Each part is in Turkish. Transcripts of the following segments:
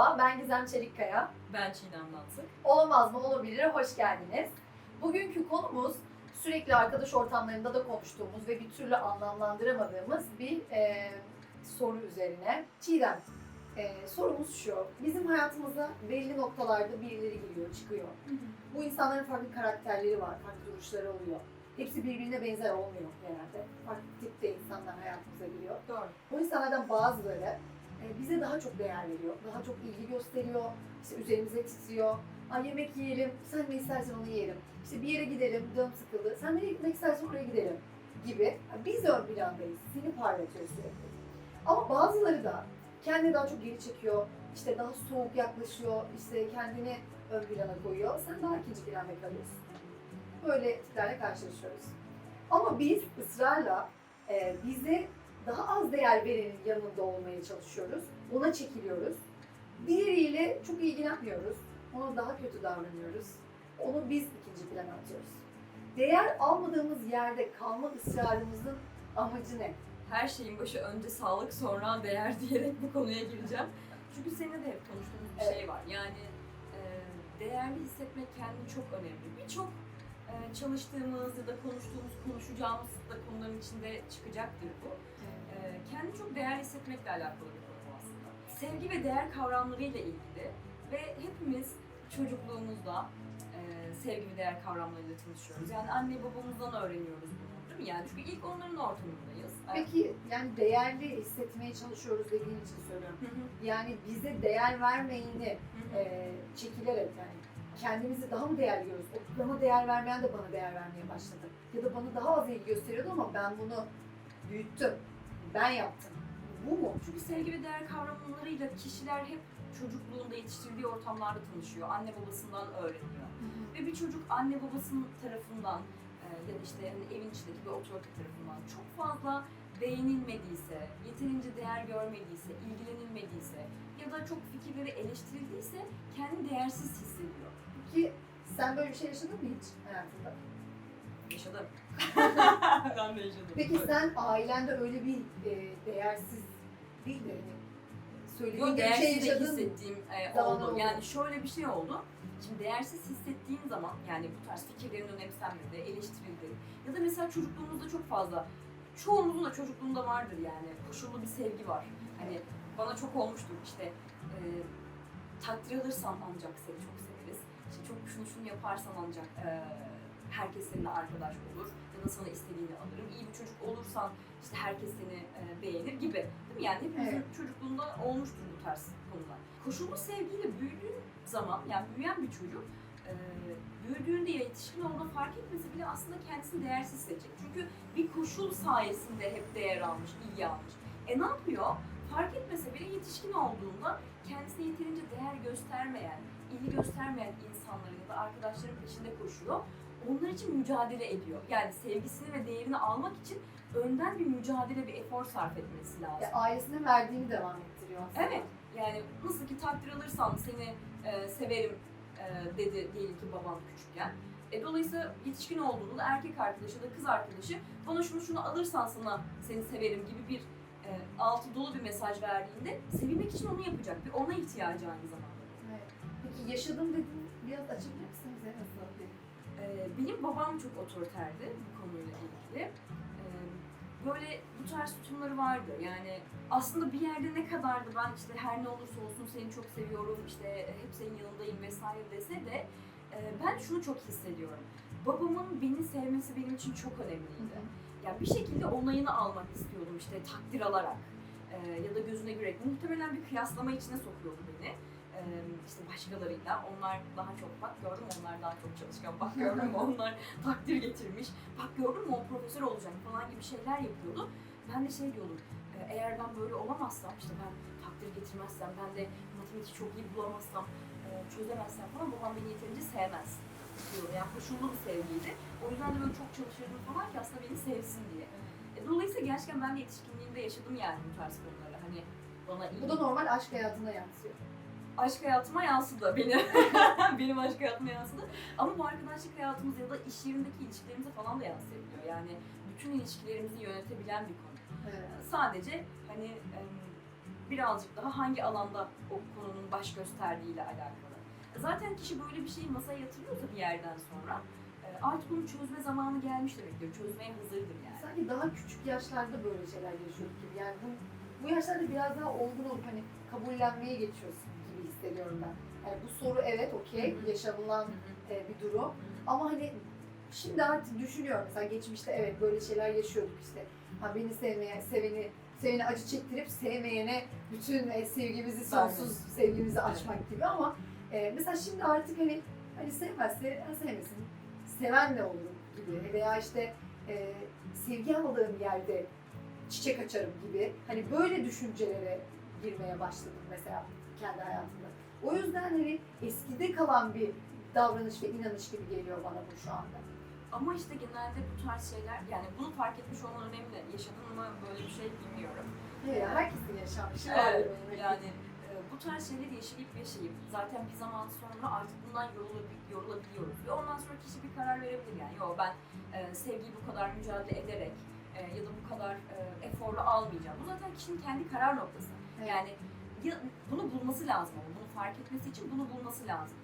Merhaba, ben Gizem Çelikkaya. Ben Çiğdem Natlık. Olamaz mı olabilir, hoş geldiniz. Bugünkü konumuz sürekli arkadaş ortamlarında da konuştuğumuz ve bir türlü anlamlandıramadığımız bir e, soru üzerine. Çiğdem, e, sorumuz şu. Bizim hayatımıza belli noktalarda birileri giriyor, çıkıyor. Bu insanların farklı karakterleri var, farklı duruşları oluyor. Hepsi birbirine benzer olmuyor genelde. Farklı tipte insanlar hayatımıza giriyor. Doğru. Bu insanlardan bazıları bize daha çok değer veriyor, daha çok ilgi gösteriyor, işte üzerimize titriyor. Ay yemek yiyelim, sen ne istersen onu yiyelim. İşte bir yere gidelim, canım sıkıldı, sen nereye gitmek istersen oraya gidelim gibi. Biz ön plandayız, seni parlatıyor sürekli. Ama bazıları da kendini daha çok geri çekiyor, işte daha soğuk yaklaşıyor, işte kendini ön plana koyuyor. Sen daha ikinci planda kalıyorsun. Böyle tiplerle karşılaşıyoruz. Ama biz ısrarla e, bize daha az değer verenin yanında olmaya çalışıyoruz. Ona çekiliyoruz. Diğeriyle çok ilgilenmiyoruz. Ona daha kötü davranıyoruz. Onu biz ikinci plana atıyoruz. Değer almadığımız yerde kalma ısrarımızın amacı ne? Her şeyin başı önce sağlık sonra değer diyerek bu konuya gireceğim. Çünkü seninle de hep konuştuğumuz bir Evet. şey var. Yani e, değerli hissetmek kendini çok önemli. Birçok çalıştığımız ya da konuştuğumuz, konuşacağımız da konuların içinde çıkacaktır bu. E, kendini çok değerli hissetmekle alakalı bir konu aslında. Sevgi ve değer kavramlarıyla ilgili ve hepimiz çocukluğumuzda e, sevgi ve değer kavramlarıyla tanışıyoruz. Yani anne babamızdan öğreniyoruz bunu değil mi? Yani çünkü ilk onların ortamındayız. Peki yani değerli hissetmeye çalışıyoruz dediğin için söylüyorum. Hı hı, Yani bize değer vermeyeni hı hı. e, çekilerek yani kendimizi daha mı değerli görüyoruz? O bana değer vermeyen de bana değer vermeye başladı. Ya da bana daha az ilgi gösteriyordu ama ben bunu büyüttüm. Ben yaptım. Bu mu? Çünkü sevgi ve değer kavramlarıyla kişiler hep çocukluğunda yetiştirildiği ortamlarda tanışıyor. Anne babasından öğreniyor. Ve bir çocuk anne babasının tarafından e, ya da işte hani evin içindeki bir otorite tarafından çok fazla beğenilmediyse, yeterince değer görmediyse, ilgilenilmediyse ya da çok fikirleri eleştirildiyse kendini değersiz hissediyor. Peki sen böyle bir şey yaşadın mı hiç hayatında? Yaşadım. ben de yaşadım. Peki sen ailende öyle bir e, değersiz değil de hani söylediğin Yok bir şey yaşadın. hissettiğim e, oldu. oldu. Yani şöyle bir şey oldu. Şimdi değersiz hissettiğin zaman yani bu tarz fikirlerin önemsenmedi, eleştirildi ya da mesela çocukluğumuzda çok fazla çoğumuzun da çocukluğunda vardır yani koşullu bir sevgi var. Hani bana çok olmuştur işte e, takdir alırsan ancak seni çok severiz. İşte çok şunu şunu yaparsan ancak e, herkes seninle arkadaş olur ya da sana istediğini alırım. İyi bir çocuk olursan işte herkes seni e, beğenir gibi. Değil mi? Yani hepimizin Evet. çocukluğunda olmuştur bu tarz konular. Koşullu sevgiyle büyüdüğün zaman yani büyüyen bir çocuk e, büyüdüğünde ya yetişkin olduğunda fark etmese bile aslında kendisini değersiz hissedecek. Çünkü bir koşul sayesinde hep değer almış, ilgi almış. E ne yapıyor? Fark etmese bile yetişkin olduğunda kendisine yeterince değer göstermeyen, ilgi göstermeyen insanların ya da arkadaşların peşinde koşuyor. Onlar için mücadele ediyor. Yani sevgisini ve değerini almak için önden bir mücadele, bir efor sarf etmesi lazım. Ya, ailesinin verdiğini devam ettiriyor aslında. Evet. Yani nasıl ki takdir alırsan seni e, severim e, dedi diyelim ki baban küçükken. E, dolayısıyla yetişkin olduğunda da erkek arkadaşı da kız arkadaşı bana şunu şunu alırsan sana seni severim gibi bir e, altı dolu bir mesaj verdiğinde sevilmek için onu yapacak. Bir ona ihtiyacı aynı zamanda. Evet. Peki yaşadım dedin biraz açabilir misin bize nasıl Ee, benim babam çok otoriterdi bu konuyla ilgili. Böyle bu tarz tutumları vardı. Yani aslında bir yerde ne kadar da ben işte her ne olursa olsun seni çok seviyorum, işte hep senin yanındayım vesaire dese de e, ben şunu çok hissediyorum. Babamın beni sevmesi benim için çok önemliydi. Ya bir şekilde onayını almak istiyordum işte takdir alarak Ee, ya da gözüne görerek. Muhtemelen bir kıyaslama içine sokuyordu beni. Ee, işte başkalarıyla. Onlar daha çok bak gördün mü onlar daha çok çalışkan. Bak gördün mü onlar takdir getirmiş. Bak gördün mü o profesör olacak falan gibi şeyler yapıyordu. Ben de şey diyordum. "E, Eğer ben böyle olamazsam işte ben takdir getirmezsem ben de matematik çok iyi bulamazsam e, çözemezsem falan babam beni yeterince sevmez diyor. Yani koşullu bir sevgiydi. O yüzden de böyle çok çalışırdım falan ki aslında beni sevsin diye. E, Dolayısıyla gerçekten ben de yetişkinliğimde yaşadım yani bu tarz konuları. Hani bana iyi. Bu da normal aşk hayatına yansıyor. Aşk hayatıma yansıdı benim. benim aşk hayatıma yansıdı. Ama bu arkadaşlık hayatımız ya da iş yerindeki ilişkilerimize falan da yansıyabiliyor. Yani bütün ilişkilerimizi yönetebilen bir konu. Evet. Sadece hani birazcık daha hangi alanda o konunun baş gösterdiğiyle alakalı. Zaten kişi böyle bir şeyi masaya yatırıyorsa bir yerden sonra e, artık bunu çözme zamanı gelmiş demektir. Çözmeye hazırdır yani. Sanki daha küçük yaşlarda böyle şeyler yaşıyorduk gibi. Yani bu, bu yaşlarda biraz daha olgun olup hani kabullenmeye geçiyorsun hissediyorum ben. Yani bu soru evet okey, yaşanılan e, bir durum. Ama hani şimdi artık düşünüyorum mesela geçmişte evet böyle şeyler yaşıyorduk işte. Ha beni sevmeyen, seveni, seveni acı çektirip sevmeyene bütün e, sevgimizi, sonsuz sevgimizi açmak gibi ama e, mesela şimdi artık hani hani sevmezse sevmesin. Sevenle olurum gibi veya işte e, sevgi aldığım yerde çiçek açarım gibi. Hani böyle düşüncelere girmeye başladım mesela kendi hayatımda. O yüzden hani eskide kalan bir davranış ve inanış gibi geliyor bana bu şu anda. Ama işte genelde bu tarz şeyler, yani bunu fark etmiş olman önemli. Yaşadın mı böyle bir şey bilmiyorum. Evet, herkesin yaşanmışı var. Evet, yani e, bu tarz şeyleri yaşayıp yaşayıp zaten bir zaman sonra artık bundan yorulabil, yorulabiliyoruz. Ve ondan sonra kişi bir karar verebilir yani. Yo ben e, sevgiyi bu kadar mücadele ederek e, ya da bu kadar e, eforla almayacağım. Bu zaten kişinin kendi karar noktası. Evet. Yani ya, bunu bulması lazım bunu fark etmesi için bunu bulması lazım.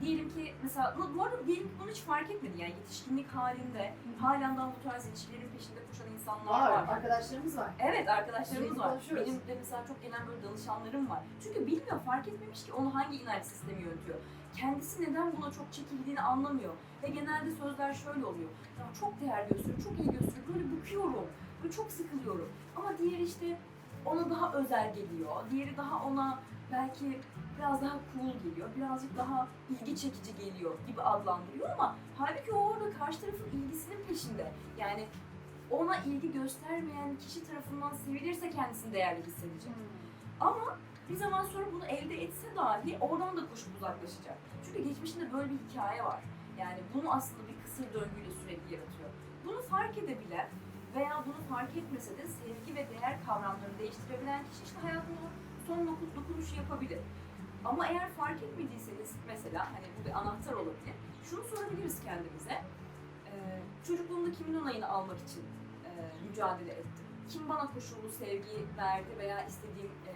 Diyelim ki mesela, bu arada diyelim ki bunu hiç fark etmedi yani yetişkinlik halinde halen daha bu tarz ilişkilerin peşinde koşan insanlar var, var. arkadaşlarımız var. Evet arkadaşlarımız var. Benim de mesela çok gelen böyle danışanlarım var. Çünkü bilmiyor, fark etmemiş ki onu hangi inanç sistemi yönetiyor. Kendisi neden buna çok çekildiğini anlamıyor. Ve genelde sözler şöyle oluyor. Ya çok değer gösteriyor, çok iyi gösteriyor. Böyle büküyorum, böyle çok sıkılıyorum. Ama diğeri işte ona daha özel geliyor. Diğeri daha ona belki biraz daha cool geliyor, birazcık daha ilgi çekici geliyor gibi adlandırıyor ama halbuki o orada karşı tarafın ilgisinin peşinde. Yani ona ilgi göstermeyen kişi tarafından sevilirse kendisini değerli hissedecek. Ama bir zaman sonra bunu elde etse dahi oradan da koşup uzaklaşacak. Çünkü geçmişinde böyle bir hikaye var. Yani bunu aslında bir kısır döngüyle sürekli yaratıyor. Bunu fark edebilen veya bunu fark etmese de sevgi ve değer kavramlarını değiştirebilen kişi işte hayatında o son doku- dokunuşu yapabilir. Ama eğer fark etmediyseniz mesela hani bu bir anahtar olabilir. Şunu sorabiliriz kendimize. Ee, çocukluğumda kimin onayını almak için e, mücadele ettim? Kim bana koşullu sevgi verdi veya istediğim e,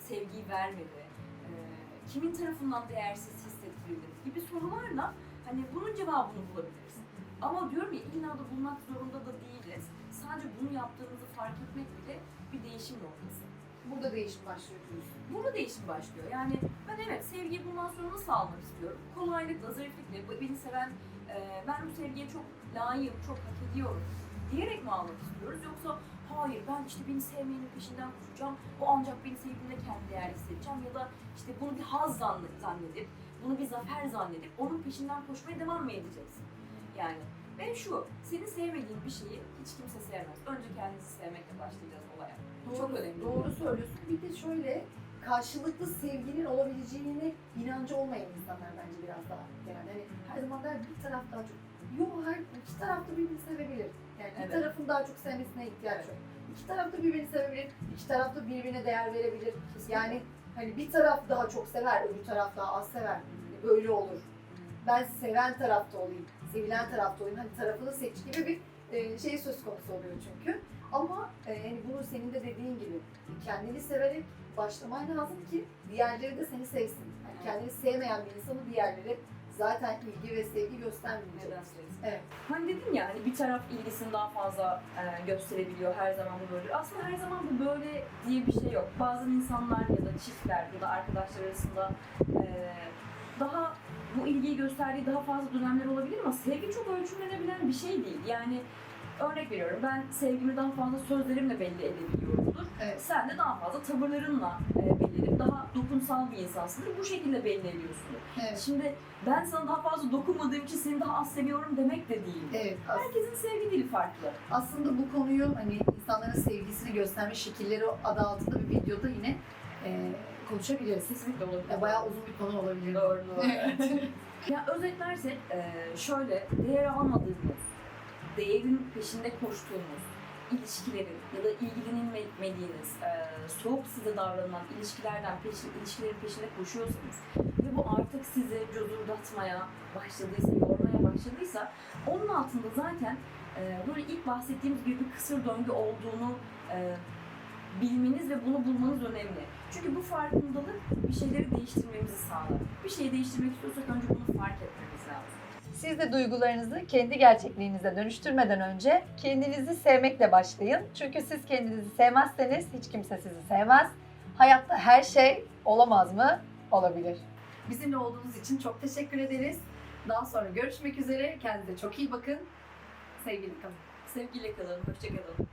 sevgiyi vermedi? E, kimin tarafından değersiz hissettirildim gibi sorularla hani bunun cevabını bulabiliriz. Ama diyorum ya illa da bulmak zorunda da değiliz. Sadece bunu yaptığımızı fark etmek bile bir değişim noktası. Burada değişim başlıyor diyorsun. Burada değişim başlıyor. Yani ben evet sevgiyi bundan sonra nasıl almak istiyorum? Kolaylıkla, zariflikle, beni seven, e, ben bu sevgiye çok layığım, çok hak ediyorum diyerek mi almak istiyoruz? Yoksa hayır ben işte beni sevmeyenin peşinden koşacağım, o ancak beni sevdiğinde kendi değerli hissedeceğim ya da işte bunu bir haz zann- zannedip, bunu bir zafer zannedip onun peşinden koşmaya devam mı edeceksin? Yani şu, seni sevmediğin bir şeyi hiç kimse sevmez. Önce kendinizi sevmekle başlayacağız olaya. Bu çok önemli. Doğru söylüyorsun. Bir de şöyle karşılıklı sevginin olabileceğine inancı olmayan insanlar bence biraz daha yani hani her zaman der bir taraf daha çok yok her iki taraf da birbirini sevebilir. Yani bir Evet. tarafın daha çok sevmesine ihtiyaç yok. İki taraf da birbirini sevebilir, iki taraf da birbirine değer verebilir. Yani hani bir taraf daha çok sever, öbür taraf daha az sever. Böyle olur. Ben seven tarafta olayım, sevilen tarafta olayım. Hani tarafını seç gibi bir e, şey söz konusu oluyor çünkü. Ama e, yani bunu senin de dediğin gibi kendini severek başlaman lazım ki diğerleri de seni sevsin. Yani kendini sevmeyen bir insanı diğerleri zaten ilgi ve sevgi göstermeyecek. Evet. Hani dedim ya hani bir taraf ilgisini daha fazla e, gösterebiliyor her zaman bu böyle. Aslında her zaman bu böyle diye bir şey yok. Bazı insanlar ya da çiftler ya da arkadaşlar arasında e, daha bu ilgiyi gösterdiği daha fazla dönemler olabilir ama sevgi çok ölçümlenebilen bir şey değil. Yani örnek veriyorum ben sevgimi daha fazla sözlerimle belli edebiliyorumdur. Evet. Sen de daha fazla tavırlarınla e, belli edip daha dokunsal bir insansındır. Bu şekilde belli ediyorsundur. Evet. Şimdi ben sana daha fazla dokunmadığım için seni daha az seviyorum demek de değil. Evet. Herkesin sevgi dili farklı. Aslında bu konuyu hani insanların sevgisini gösterme şekilleri adı altında bir videoda yine e, konuşabiliriz. Kesinlikle olabilir. Ya, bayağı uzun bir konu olabilir. Doğru, doğru. ya özetlersek e, şöyle değer almadığımız, değerin peşinde koştuğumuz ilişkilerin ya da ilgilenilmediğiniz, e, soğuk size davranılan ilişkilerden peşin, ilişkilerin peşinde koşuyorsanız ve bu artık sizi cozurdatmaya başladıysa, yormaya başladıysa onun altında zaten e, böyle ilk bahsettiğimiz gibi bir kısır döngü olduğunu e, bilmeniz ve bunu bulmanız önemli. Çünkü bu farkındalık bir şeyleri değiştirmemizi sağlar. Bir şeyi değiştirmek istiyorsak önce bunu fark etmemiz lazım. Siz de duygularınızı kendi gerçekliğinize dönüştürmeden önce kendinizi sevmekle başlayın. Çünkü siz kendinizi sevmezseniz hiç kimse sizi sevmez. Hayatta her şey olamaz mı? Olabilir. Bizimle olduğunuz için çok teşekkür ederiz. Daha sonra görüşmek üzere. Kendinize çok iyi bakın. Sevgili kalın. Sevgiyle kalın, hoşça kalın.